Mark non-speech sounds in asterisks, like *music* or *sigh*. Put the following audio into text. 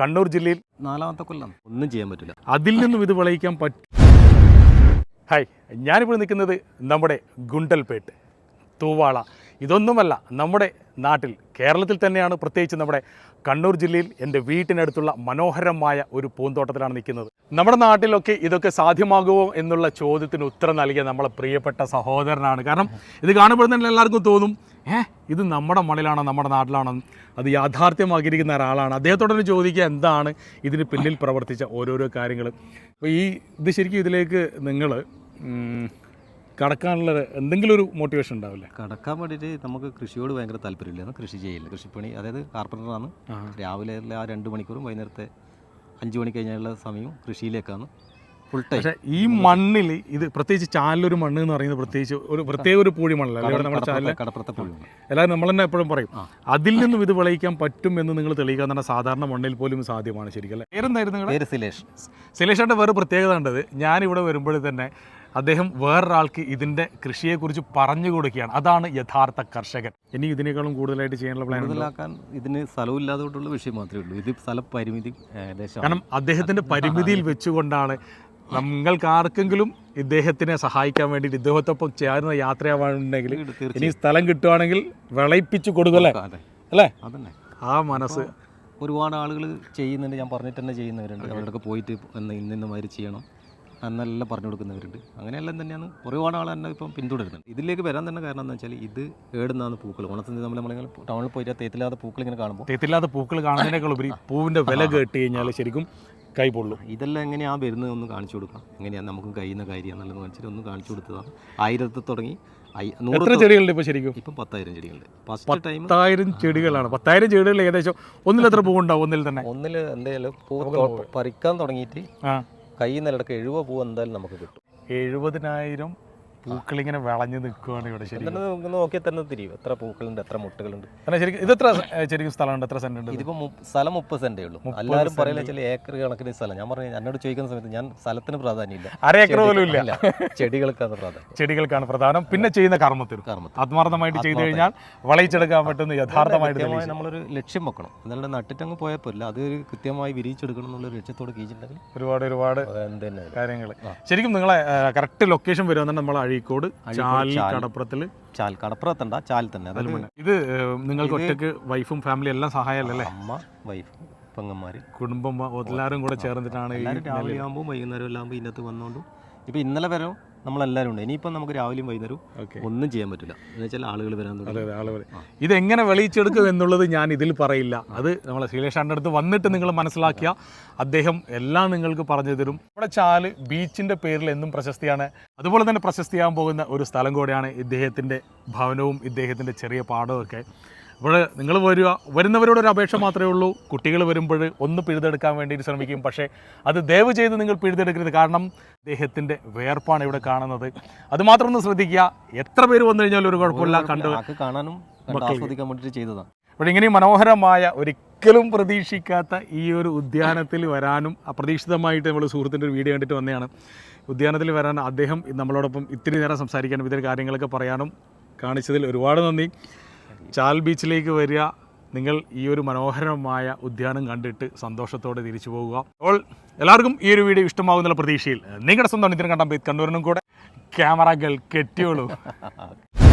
കണ്ണൂർ ജില്ലയിൽ നാലാമത്തെ കൊല്ലം. ഒന്നും ചെയ്യാൻ പറ്റില്ല. അതിൽ നിന്നും ഇത് വിളയിക്കാൻ പറ്റും ഹായ് ഞാനിപ്പോൾ നിൽക്കുന്നത് നമ്മുടെ ഗുണ്ടൽപേട്ട് തൂവാള. ഇതൊന്നുമല്ല നമ്മുടെ നാട്ടിൽ കേരളത്തിൽ തന്നെയാണ് പ്രത്യേകിച്ച് നമ്മുടെ കണ്ണൂർ ജില്ലയിൽ എന്റെ വീട്ടിനടുത്തുള്ള മനോഹരമായ ഒരു പൂന്തോട്ടത്തിലാണ് നിൽക്കുന്നത്. നമ്മുടെ നാട്ടിലൊക്കെ ഇതൊക്കെ സാധ്യമാകുമോ എന്നുള്ള ചോദ്യത്തിന് ഉത്തരം നൽകിയ നമ്മളെ പ്രിയപ്പെട്ട സഹോദരനാണ്. കാരണം ഇത് കാണുമ്പോൾ തന്നെ എല്ലാവർക്കും തോന്നും ഏഹ് ഇത് നമ്മുടെ മണ്ണിലാണോ നമ്മുടെ നാട്ടിലാണോ? അത് യാഥാർത്ഥ്യമാക്കിയിരിക്കുന്ന ഒരാളാണ്. അദ്ദേഹത്തോടൊന്ന് ചോദിക്കുക എന്താണ്? ഇതിന് പിന്നിൽ പ്രവർത്തിച്ച ഓരോരോ കാര്യങ്ങൾ അപ്പോൾ ഈ ഇത് ശരിക്കും ഇതിലേക്ക് നിങ്ങൾ കടക്കാനുള്ള എന്തെങ്കിലും ഒരു മോട്ടിവേഷൻ ഉണ്ടാവില്ലേ? കടക്കാൻ വേണ്ടിയിട്ട് നമുക്ക് കൃഷിയോട് ഭയങ്കര താല്പര്യമില്ല. കൃഷി ചെയ്യില്ല കൃഷിപ്പണി അതായത് കാർപ്പന്ററാണ് രാവിലെ ആ രണ്ട് മണിക്കൂറും വൈകുന്നേരത്തെ അഞ്ച് മണി കഴിഞ്ഞുള്ള സമയവും കൃഷിയിലേക്കാണ് ഫുൾ ടൈം പക്ഷേ ഈ മണ്ണിൽ ഇത് പ്രത്യേകിച്ച് ചാലിലൊരു മണ്ണ് എന്ന് പറയുന്നത് പ്രത്യേകിച്ച് ഒരു പ്രത്യേക ഒരു പൂഴി മണ്ണല്ല? ഇവിടെ നമ്മുടെ ചാലിലെ കടപ്പുറത്തെ പൂഴി എല്ലാവരും നമ്മൾ തന്നെ എപ്പോഴും പറയും അതിൽ നിന്നും ഇത് വിളയിക്കാൻ പറ്റും എന്ന് നിങ്ങൾ തെളിയിക്കാൻ തന്നെ സാധാരണ മണ്ണിൽ പോലും സാധ്യമാണ് ശരിക്കും അല്ലേ? പേരെന്തായിരുന്നു പേര് സിലേഷ്. ശൈലേഷേട്ടന്റെ വേറെ പ്രത്യേകത ഉണ്ടത്. ഞാനിവിടെ വരുമ്പോഴേ തന്നെ അദ്ദേഹം വേറൊരാൾക്ക് ഇതിന്റെ കൃഷിയെക്കുറിച്ച് പറഞ്ഞു കൊടുക്കുകയാണ്. അതാണ് യഥാർത്ഥ കർഷകൻ. ഇനി ഇതിനേക്കാളും കൂടുതലായിട്ട് ചെയ്യാനുള്ള പ്ലാൻ കൂടുതലാക്കാൻ ഇതിന് സ്ഥലമില്ലാതുകൊണ്ടുള്ള വിഷയം മാത്രമേ ഉള്ളൂ. ഇത് സ്ഥല പരിമിതി കാരണം അദ്ദേഹത്തിന്റെ പരിമിതിയിൽ വെച്ചുകൊണ്ടാണ് നിങ്ങൾക്ക് ആർക്കെങ്കിലും ഇദ്ദേഹത്തിനെ സഹായിക്കാൻ വേണ്ടിയിട്ട് ഇദ്ദേഹത്തൊപ്പം ചേർന്ന യാത്രയാവാനുണ്ടെങ്കിൽ വീട് ഇനി സ്ഥലം കിട്ടുവാണെങ്കിൽ വിളയിപ്പിച്ചു കൊടുക്കല്ലേ അല്ലേ? അതന്നെ. ആ മനസ്സ്. ഒരുപാട് ആളുകൾ ചെയ്യുന്നുണ്ട്. ഞാൻ പറഞ്ഞിട്ട് തന്നെ ചെയ്യുന്നവരുണ്ട്. അവരുടെ പോയിട്ട് ഇന്ന മാതിരി ചെയ്യണം. എന്നെല്ലാം പറഞ്ഞു കൊടുക്കുന്നവരുണ്ട്. അങ്ങനെയെല്ലാം തന്നെയാണ് ഒരുപാട് ആൾ തന്നെ ഇപ്പം പിന്തുടരുന്നുണ്ട്. ഇതിലേക്ക് വരാൻ തന്നെ കാരണം എന്താ വെച്ചാൽ ഇത് ഏടുന്നാണ് പൂക്കൾ ഓണത്തിന് നമ്മൾ നമ്മളിങ്ങനെ ടൗണിൽ പോയിട്ട് തേത്തില്ലാത്ത പൂക്കൾ ഇങ്ങനെ കാണുമ്പോൾ തെറ്റില്ലാത്ത പൂക്കൾ കാണുന്നതിനേക്കാൾ ഉപരി പൂവിന്റെ വില കേട്ട് കഴിഞ്ഞാൽ ശരിക്കും കൈ പൊള്ളും. ഇതെല്ലാം എങ്ങനെയാണ് വരുന്നത് ഒന്ന് കാണിച്ചു കൊടുക്കാം എങ്ങനെയാണ് നമുക്ക് കഴിയുന്ന കാര്യം എന്നുള്ളത് കാണിച്ചിട്ട് ഒന്ന് കാണിച്ചു കൊടുത്തതാണ്. ആയിരത്തി തുടങ്ങി. എത്ര ചെടികളുണ്ട് ഇപ്പോൾ ശരിക്കും? ഇപ്പം പത്തായിരം ചെടികളുണ്ട്. പത്തായിരം ചെടികളാണ്. പത്തായിരം ചെടികളിൽ ഏകദേശം ഒന്നിലെത്ര പൂവുണ്ടാവും ഒന്നിൽ തന്നെ? ഒന്നിൽ എന്തായാലും പൂ പറിക്കാൻ തുടങ്ങിയിട്ട് ആ നിന്ന് ഇടയ്ക്ക് എഴുപത് പൂ എന്തായാലും നമുക്ക് കിട്ടും. എഴുപതിനായിരം പൂക്കളിങ്ങനെ വിളഞ്ഞു നിൽക്കുകയാണ് ഇവിടെ ശരിക്കും. നമുക്ക് നോക്കിയാൽ തന്നെ തിരിയും. എത്ര പൂക്കളുണ്ട് എത്ര മുട്ടകളുണ്ട്. അങ്ങനെ ശരിക്കും ഇത് എത്ര ശരിക്കും സ്ഥലമുണ്ട്? എത്ര സെന്റ് ഉണ്ട് ഇത്? ഇതിപ്പോ മു- സ്ഥലം മുപ്പത് സെന്റേ ഉള്ളൂ. എല്ലാവരും പറയുന്ന ചില ഏക്കർ കണക്കിന് സ്ഥലം. ഞാൻ പറഞ്ഞു എന്നോട് ചോദിക്കുന്ന സമയത്ത് ഞാൻ സ്ഥലത്തിന് പ്രാധാന്യമില്ല അര ഏക്കർ പോലും ഇല്ല. ചെടികൾക്കാണ് പ്രാധാന്യം. ചെടികൾക്കാണ് പ്രധാനം. പിന്നെ ചെയ്യുന്ന കർമ്മത്തിൽ ആത്മാർത്ഥമായിട്ട് ചെയ്തു കഴിഞ്ഞാൽ വളയിച്ചെടുക്കാൻ പറ്റുന്ന യഥാർത്ഥമായിട്ട്. നമ്മളൊരു ലക്ഷ്യം വെക്കണം. എന്നാലും നട്ടിട്ടങ്ങ് ഇല്ല അത് കൃത്യമായി വിരിയിച്ചെടുക്കണം എന്നുള്ള ലക്ഷ്യത്തോട് കീഴിച്ചിട്ടുണ്ടെങ്കിൽ ഒരുപാട് ഒരുപാട് കാര്യങ്ങൾ. ശരിക്കും നിങ്ങളെ കറക്റ്റ് ലൊക്കേഷൻ വരുമെന്നുണ്ടെങ്കിൽ നമ്മൾ അഴീക്കോട് ചാൽ. കടപ്പുറത്തിൽ. ചാൽ കടപ്പുറത്തണ്ട ചാൽ തന്നെ. ഇത് നിങ്ങൾക്ക് ഒറ്റയ്ക്ക് വൈഫും ഫാമിലി എല്ലാം സഹായമല്ലേ അമ്മ വൈഫ് പെങ്ങന്മാര്. കുടുംബം എല്ലാവരും കൂടെ ചേർന്നിട്ടാണ് രാവിലെ ആകുമ്പോൾ വൈകുന്നേരം എല്ലാം ഇന്നത്തെ വന്നുകൊണ്ടും ഇപ്പം ഇന്നലെ വരെ നമ്മളെല്ലാവരും ഉണ്ട്. ഇനിയിപ്പം നമുക്ക് രാവിലെയും വൈകുന്നേരവും ഓക്കെ. ഒന്നും ചെയ്യാൻ പറ്റില്ല. എന്ന് വെച്ചാൽ ആളുകൾ വരാൻ തുടങ്ങി. ഇതെങ്ങനെ വെളിയിച്ചെടുക്കും എന്നുള്ളത് ഞാൻ ഇതിൽ പറയില്ല. അത് നമ്മളെ ശ്രീലേഷാന്റെ അടുത്ത് വന്നിട്ട് നിങ്ങൾ മനസ്സിലാക്കിയ അദ്ദേഹം എല്ലാം നിങ്ങൾക്ക് പറഞ്ഞു തരും. നമ്മുടെ ചാൽ ബീച്ചിന്റെ പേരിൽ എന്നും പ്രശസ്തിയാണ്. അതുപോലെ തന്നെ പ്രശസ്തിയാകാൻ പോകുന്ന ഒരു സ്ഥലം കൂടെയാണ് ഇദ്ദേഹത്തിന്റെ ഭവനവും ഇദ്ദേഹത്തിന്റെ ചെറിയ പാടവും ഒക്കെ അപ്പോൾ നിങ്ങൾ വരിക വരുന്നവരോട് ഒരു അപേക്ഷ മാത്രമേ ഉള്ളൂ. കുട്ടികൾ വരുമ്പോൾ ഒന്ന് പിഴുതെടുക്കാൻ വേണ്ടിയിട്ട് ശ്രമിക്കും. പക്ഷേ അത് ദയവ് ചെയ്ത് നിങ്ങൾ പിഴുതെടുക്കരുത്. കാരണം അദ്ദേഹത്തിന്റെ വേർപ്പാണ് ഇവിടെ കാണുന്നത്. അതുമാത്രം ഒന്ന് ശ്രദ്ധിക്കുക. എത്ര പേര് വന്നു കഴിഞ്ഞാലും ഒരു കുഴപ്പമില്ല. കണ്ടു കാണാനും കണ്ട് ആസ്വദിക്കാൻ വേണ്ടിയിട്ട് ചെയ്തതാണ്. അപ്പോൾ ഇങ്ങനെ മനോഹരമായ ഒരിക്കലും പ്രതീക്ഷിക്കാത്ത ഈ ഒരു ഉദ്യാനത്തിൽ വരാനും അപ്രതീക്ഷിതമായിട്ട് നമ്മൾ സുഹൃത്തിന്റെ ഒരു വീഡിയോ കണ്ടിട്ട് വന്നതാണ്. ഉദ്യാനത്തിൽ വരാൻ അദ്ദേഹം നമ്മളോടൊപ്പം ഇത്തിരി നേരം സംസാരിക്കാനും ഇത്തരം കാര്യങ്ങളൊക്കെ പറയാനും കാണിച്ചതിൽ ഒരുപാട് നന്ദി. ചാൽ ബീച്ചിലേക്ക് വരിക. നിങ്ങൾ ഈ ഒരു മനോഹരമായ ഉദ്യാനം കണ്ടിട്ട് സന്തോഷത്തോടെ തിരിച്ചു പോകുക അപ്പോൾ എല്ലാവർക്കും ഈ ഒരു വീഡിയോ ഇഷ്ടമാകുന്നുള്ള പ്രതീക്ഷയിൽ നിങ്ങളുടെ സ്വന്തം നിതിൻ കണ്ടാൽ കണ്ണൂരിനും കൂടെ ക്യാമറകൾ കെട്ടിയോളൂ. *laughs*